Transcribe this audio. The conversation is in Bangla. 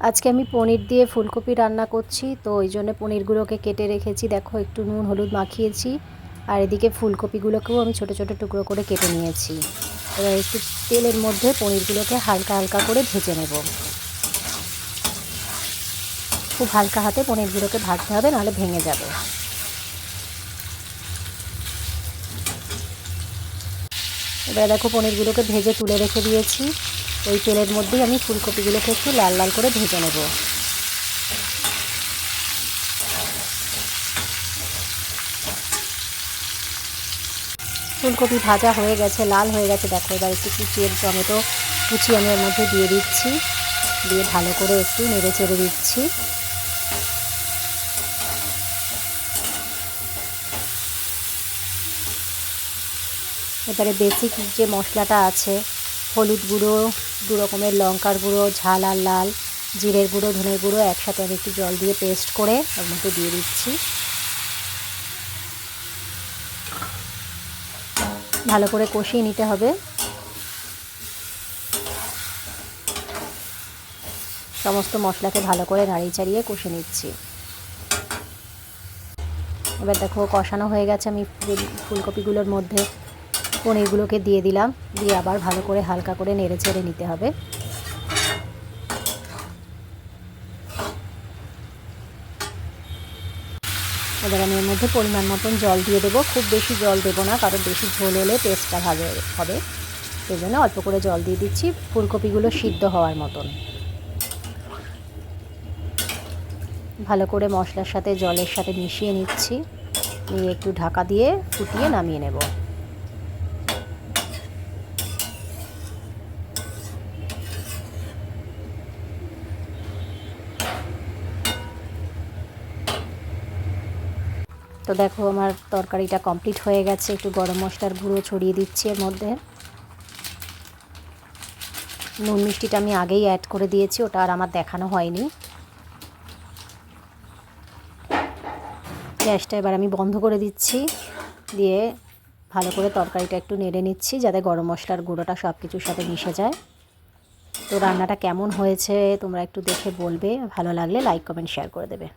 আজকে আমি পনির দিয়ে ফুলকপি রান্না করছি, তো ওই জন্য পনিরগুলোকে কেটে রেখেছি। দেখো, একটু নুন, হলুদ মাখিয়েছি, আর এদিকে ফুলকপিগুলোকেও আমি ছোট ছোট টুকরো করে কেটে নিয়েছি। এবার একটু তেলের মধ্যে পনিরগুলোকে হালকা হালকা করে ভেজে নেব। খুব হালকা হাতে পনিরগুলোকে ভাজতে হবে, নাহলে ভেঙে যাবে। এবার দেখো, পনিরগুলোকে ভেজে তুলে রেখে দিয়েছি। ওই তেলের মধ্যেই আমি ফুলকপিগুলোকে একটু লাল লাল করে ভেজে নেব। ফুলকপি ভাজা হয়ে গেছে, লাল হয়ে গেছে। দেখো, এবার একটু কুচিয়ে টমেটো কুচি আমি এর মধ্যে দিয়ে দিচ্ছি। দিয়ে ভালো করে একটু নেড়ে চেড়ে দিচ্ছি। এবারে বেসিক যে মশলাটা আছে হলুদ গুঁড়ো, দু রকমের লঙ্কার গুঁড়ো, ঝাল আর লাল, জিরের গুঁড়ো, ধনের গুঁড়ো একসাথে আমি একটু জল দিয়ে পেস্ট করে ওর মধ্যে দিয়ে দিচ্ছি। ভালো করে কষিয়ে নিতে হবে। সমস্ত মশলাকে ভালো করে নাড়িয়ে চাড়িয়ে কষে নিচ্ছি। এবার দেখো কষানো হয়ে গেছে আমি ফুলকপিগুলোর মধ্যে। পনিরগুলোকে দিয়ে দিলাম। দিয়ে আবার ভালো করে হালকা করে নেড়ে চেড়ে নিতে হবে। এবার আমি এর মধ্যে পরিমাণ মতন জল দিয়ে দেবো। খুব বেশি জল দেবো না, কারণ বেশি ঝোল হলে টেস্টটা ভালো হবে। সেই জন্য অল্প করে জল দিয়ে দিচ্ছি, ফুলকপিগুলো সিদ্ধ হওয়ার মতন। ভালো করে মশলার সাথে জলের সাথে মিশিয়ে নিচ্ছি। নিয়ে একটু ঢাকা দিয়ে ফুটিয়ে নামিয়ে নেব। তো দেখো আমার তরকারিটা কমপ্লিট হয়ে গেছে। একটু গরম মশলার গুঁড়ো ছড়িয়ে দিচ্ছি এর মধ্যে। নুন মিষ্টিটা আমি আগেই অ্যাড করে দিয়েছি, ওটা আর আমার দেখানো হয়নি। গ্যাসটা এবার আমি বন্ধ করে দিচ্ছি, দিয়ে ভালো করে তরকারিটা একটু নেড়ে নিচ্ছি, যাতে গরম মশলার গুঁড়োটা সব কিছুর সাথে মিশে যায়। তো রান্নাটা কেমন হয়েছে তোমরা একটু দেখে বলবে, ভালো লাগলে লাইক কমেন্ট শেয়ার করে দেবে।